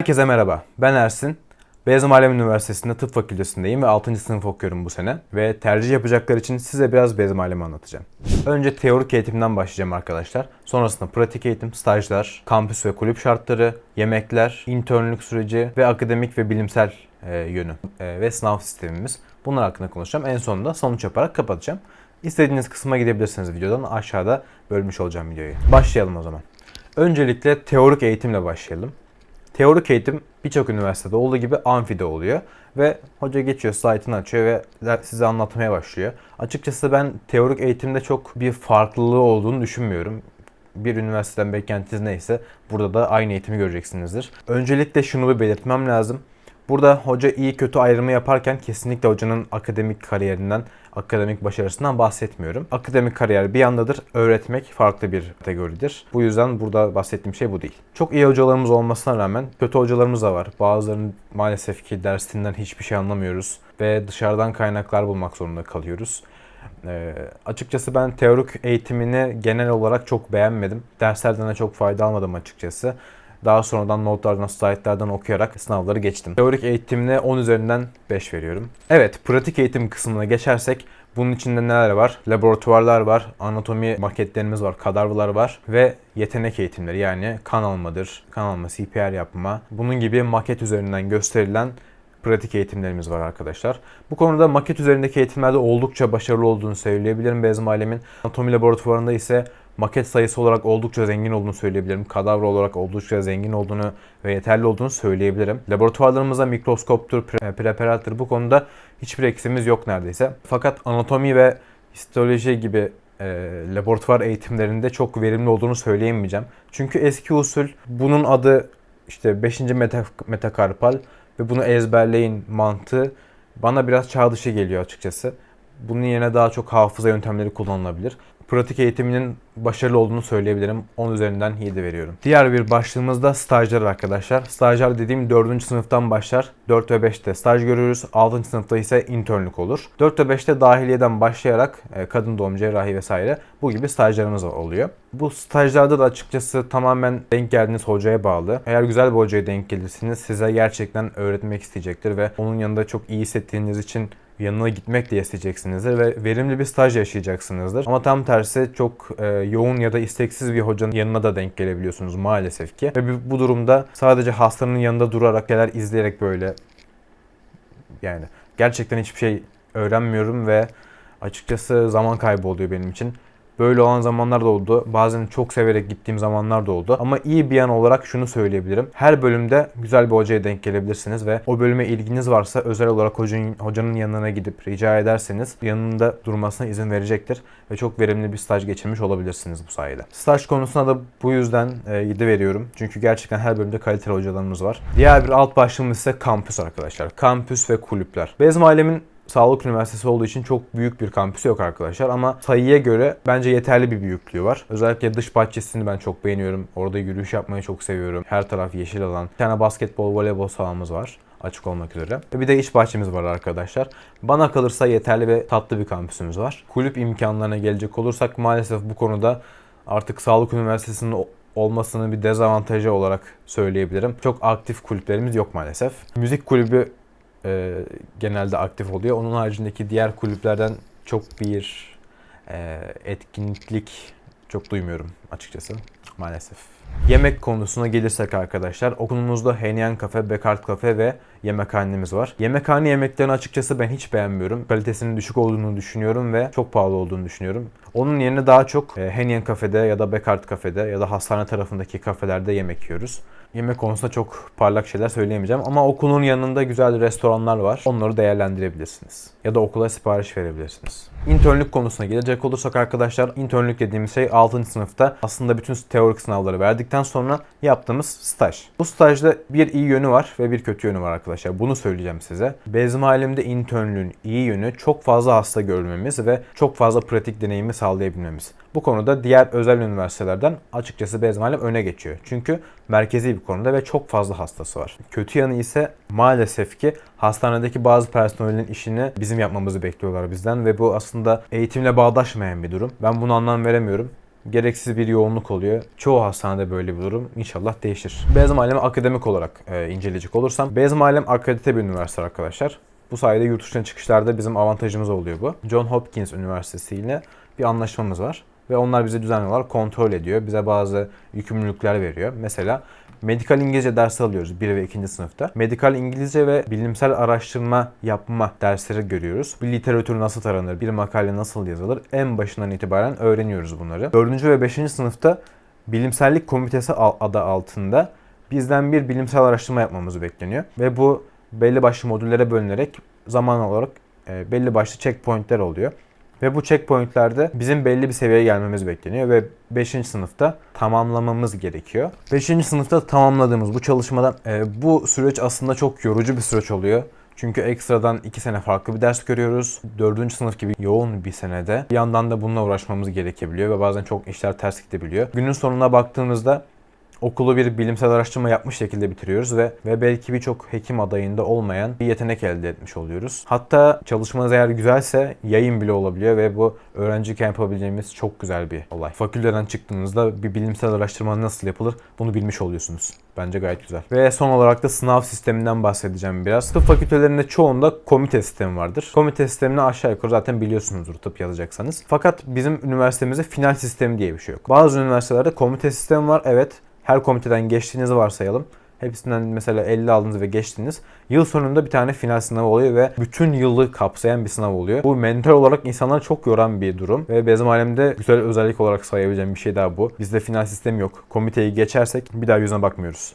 Herkese merhaba. Ben Ersin. Beyazım Alem Üniversitesi'nde tıp fakültesindeyim ve 6. sınıf okuyorum bu sene. Ve tercih yapacaklar için size biraz Beyazım Alem'i anlatacağım. Önce teorik eğitimden başlayacağım arkadaşlar. Sonrasında pratik eğitim, stajlar, kampüs ve kulüp şartları, yemekler, internlük süreci ve akademik ve bilimsel e, yönü e, ve sınav sistemimiz. Bunlar hakkında konuşacağım. En sonunda sonuç yaparak kapatacağım. İstediğiniz kısma gidebilirsiniz videodan. Aşağıda bölmüş olacağım videoyu. Başlayalım o zaman. Öncelikle teorik eğitimle başlayalım. Teorik eğitim birçok üniversitede olduğu gibi amfide oluyor. Ve hoca geçiyor, slaytını açıyor ve size anlatmaya başlıyor. Açıkçası ben teorik eğitimde çok bir farklılığı olduğunu düşünmüyorum. Bir üniversiteden beklentiniz neyse burada da aynı eğitimi göreceksinizdir. Öncelikle şunu bir belirtmem lazım. Burada hoca iyi kötü ayrımı yaparken kesinlikle hocanın akademik kariyerinden, akademik başarısından bahsetmiyorum. Akademik kariyer bir yandadır, öğretmek farklı bir kategoridir. Bu yüzden burada bahsettiğim şey bu değil. Çok iyi hocalarımız olmasına rağmen kötü hocalarımız da var. Bazılarının maalesef ki dersinden hiçbir şey anlamıyoruz ve dışarıdan kaynaklar bulmak zorunda kalıyoruz. Ee, açıkçası ben teorik eğitimini genel olarak çok beğenmedim. Derslerden de çok fayda almadım açıkçası. Daha sonradan notlardan, slaytlardan okuyarak sınavları geçtim. Teorik eğitimine 10 üzerinden 5 veriyorum. Evet, pratik eğitim kısmına geçersek bunun içinde neler var? Laboratuvarlar var, anatomi maketlerimiz var, kadavralar var ve yetenek eğitimleri yani kan almadır, kan alma, CPR yapma. Bunun gibi maket üzerinden gösterilen pratik eğitimlerimiz var arkadaşlar. Bu konuda maket üzerindeki eğitimlerde oldukça başarılı olduğunu söyleyebilirim Bezmi Alem'in. Anatomi laboratuvarında ise maket sayısı olarak oldukça zengin olduğunu söyleyebilirim. Kadavra olarak oldukça zengin olduğunu ve yeterli olduğunu söyleyebilirim. Laboratuvarlarımızda mikroskoptur, pre- preparattır bu konuda hiçbir eksimiz yok neredeyse. Fakat anatomi ve histoloji gibi e, laboratuvar eğitimlerinde çok verimli olduğunu söyleyemeyeceğim. Çünkü eski usul bunun adı işte 5. Meta, metakarpal ve bunu ezberleyin mantığı bana biraz çağ dışı geliyor açıkçası. Bunun yerine daha çok hafıza yöntemleri kullanılabilir. Pratik eğitiminin başarılı olduğunu söyleyebilirim. 10 üzerinden 7 veriyorum. Diğer bir başlığımız da stajlar arkadaşlar. Stajyer dediğim 4. sınıftan başlar. 4 ve 5'te staj görürüz. 6. sınıfta ise internlük olur. 4 ve 5'te dahiliyeden başlayarak e, kadın doğum, cerrahi vesaire bu gibi stajlarımız oluyor. Bu stajlarda da açıkçası tamamen denk geldiğiniz hocaya bağlı. Eğer güzel bir hocaya denk gelirsiniz size gerçekten öğretmek isteyecektir ve onun yanında çok iyi hissettiğiniz için yanına gitmek de isteyeceksinizdir ve verimli bir staj yaşayacaksınızdır. Ama tam tersi çok e, yoğun ya da isteksiz bir hocanın yanına da denk gelebiliyorsunuz maalesef ki. Ve bu- durumda sadece hastanın yanında durarak şeyler izleyerek böyle yani gerçekten hiçbir şey öğrenmiyorum ve açıkçası zaman kaybı oluyor benim için. Böyle olan zamanlar da oldu. Bazen çok severek gittiğim zamanlar da oldu. Ama iyi bir yan olarak şunu söyleyebilirim. Her bölümde güzel bir hocaya denk gelebilirsiniz ve o bölüme ilginiz varsa özel olarak hocanın, hocanın yanına gidip rica ederseniz yanında durmasına izin verecektir. Ve çok verimli bir staj geçirmiş olabilirsiniz bu sayede. Staj konusuna da bu yüzden e, 7 veriyorum. Çünkü gerçekten her bölümde kaliteli hocalarımız var. Diğer bir alt başlığımız ise kampüs arkadaşlar. Kampüs ve kulüpler. Bezmi Alem'in Sağlık Üniversitesi olduğu için çok büyük bir kampüsü yok arkadaşlar ama sayıya göre bence yeterli bir büyüklüğü var. Özellikle dış bahçesini ben çok beğeniyorum. Orada yürüyüş yapmayı çok seviyorum. Her taraf yeşil alan. Bir tane basketbol, voleybol sahamız var açık olmak üzere. Bir de iç bahçemiz var arkadaşlar. Bana kalırsa yeterli ve tatlı bir kampüsümüz var. Kulüp imkanlarına gelecek olursak maalesef bu konuda artık Sağlık Üniversitesi'nin olmasının bir dezavantajı olarak söyleyebilirim. Çok aktif kulüplerimiz yok maalesef. Müzik kulübü e, genelde aktif oluyor. Onun haricindeki diğer kulüplerden çok bir e, etkinlik çok duymuyorum açıkçası maalesef. Yemek konusuna gelirsek arkadaşlar okulumuzda Henian Kafe, Bekart Kafe ve yemekhanemiz var. Yemekhane yemeklerini açıkçası ben hiç beğenmiyorum. Kalitesinin düşük olduğunu düşünüyorum ve çok pahalı olduğunu düşünüyorum. Onun yerine daha çok e, Henian Kafe'de ya da Bekart Kafe'de ya da hastane tarafındaki kafelerde yemek yiyoruz. Yemek konusunda çok parlak şeyler söyleyemeyeceğim ama okulun yanında güzel restoranlar var. Onları değerlendirebilirsiniz. Ya da okula sipariş verebilirsiniz. İnternlük konusuna gelecek olursak arkadaşlar, internlük dediğimiz şey 6. sınıfta aslında bütün teorik sınavları verdikten sonra yaptığımız staj. Bu stajda bir iyi yönü var ve bir kötü yönü var arkadaşlar. Bunu söyleyeceğim size. Bezmi alemde internlüğün iyi yönü çok fazla hasta görmemiz ve çok fazla pratik deneyimi sağlayabilmemiz. Bu konuda diğer özel üniversitelerden açıkçası Bezmi Alem öne geçiyor. Çünkü merkezi bir konuda ve çok fazla hastası var. Kötü yanı ise maalesef ki hastanedeki bazı personelin işini bizim yapmamızı bekliyorlar bizden ve bu aslında eğitimle bağdaşmayan bir durum. Ben bunu anlam veremiyorum. gereksiz bir yoğunluk oluyor. Çoğu hastanede böyle bir durum. İnşallah değişir. Beyazım Alem akademik olarak e, inceleyecek olursam. Beyazım Alem akredite bir üniversite arkadaşlar. Bu sayede yurt dışına çıkışlarda bizim avantajımız oluyor bu. John Hopkins Üniversitesi ile bir anlaşmamız var. Ve onlar bizi düzenli olarak kontrol ediyor. Bize bazı yükümlülükler veriyor. Mesela medikal İngilizce dersi alıyoruz 1 ve 2. sınıfta. Medikal İngilizce ve bilimsel araştırma yapma dersleri görüyoruz. Bir literatür nasıl taranır, bir makale nasıl yazılır en başından itibaren öğreniyoruz bunları. 4. ve 5. sınıfta bilimsellik komitesi adı altında bizden bir bilimsel araştırma yapmamız bekleniyor. Ve bu belli başlı modüllere bölünerek zaman olarak e, belli başlı checkpointler oluyor. Ve bu checkpointlerde bizim belli bir seviyeye gelmemiz bekleniyor ve 5. sınıfta tamamlamamız gerekiyor. 5. sınıfta tamamladığımız bu çalışmada e, bu süreç aslında çok yorucu bir süreç oluyor. Çünkü ekstradan 2 sene farklı bir ders görüyoruz. 4. sınıf gibi yoğun bir senede bir yandan da bununla uğraşmamız gerekebiliyor ve bazen çok işler ters gidebiliyor. Günün sonuna baktığımızda okulu bir bilimsel araştırma yapmış şekilde bitiriyoruz ve ve belki birçok hekim adayında olmayan bir yetenek elde etmiş oluyoruz. Hatta çalışmanız eğer güzelse yayın bile olabiliyor ve bu öğrenciyken yapabileceğimiz çok güzel bir olay. Fakülteden çıktığınızda bir bilimsel araştırma nasıl yapılır bunu bilmiş oluyorsunuz. Bence gayet güzel. Ve son olarak da sınav sisteminden bahsedeceğim biraz. Tıp fakültelerinde çoğunda komite sistemi vardır. Komite sistemini aşağı yukarı zaten biliyorsunuzdur tıp yazacaksanız. Fakat bizim üniversitemizde final sistemi diye bir şey yok. Bazı üniversitelerde komite sistemi var evet. Her komiteden geçtiğinizi varsayalım. Hepsinden mesela 50 aldınız ve geçtiniz. Yıl sonunda bir tane final sınavı oluyor ve bütün yılı kapsayan bir sınav oluyor. Bu mental olarak insanları çok yoran bir durum ve bizim alemde güzel özellik olarak sayabileceğim bir şey daha bu. Bizde final sistemi yok. Komiteyi geçersek bir daha yüzüne bakmıyoruz.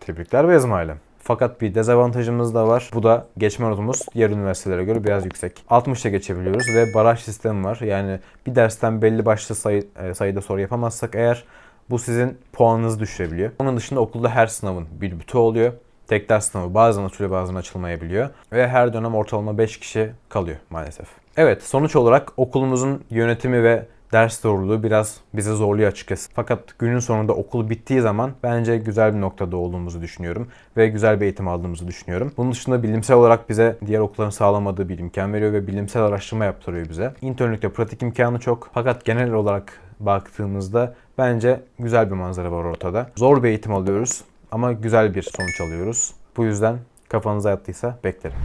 Tebrikler Beyazım Ailem. Fakat bir dezavantajımız da var. Bu da geçme notumuz diğer üniversitelere göre biraz yüksek. 60'ta geçebiliyoruz ve baraj sistemi var. Yani bir dersten belli başlı sayı, e, sayıda soru yapamazsak eğer bu sizin puanınızı düşürebiliyor. Onun dışında okulda her sınavın bir bütü oluyor. Tek ders sınavı bazen açılıyor bazen açılmayabiliyor. Ve her dönem ortalama 5 kişi kalıyor maalesef. Evet sonuç olarak okulumuzun yönetimi ve ders doğruluğu biraz bizi zorluyor açıkçası. Fakat günün sonunda okul bittiği zaman bence güzel bir noktada olduğumuzu düşünüyorum. Ve güzel bir eğitim aldığımızı düşünüyorum. Bunun dışında bilimsel olarak bize diğer okulların sağlamadığı bir imkan veriyor ve bilimsel araştırma yaptırıyor bize. İnternlükte pratik imkanı çok. Fakat genel olarak baktığımızda bence güzel bir manzara var ortada. Zor bir eğitim alıyoruz ama güzel bir sonuç alıyoruz. Bu yüzden kafanıza yattıysa beklerim.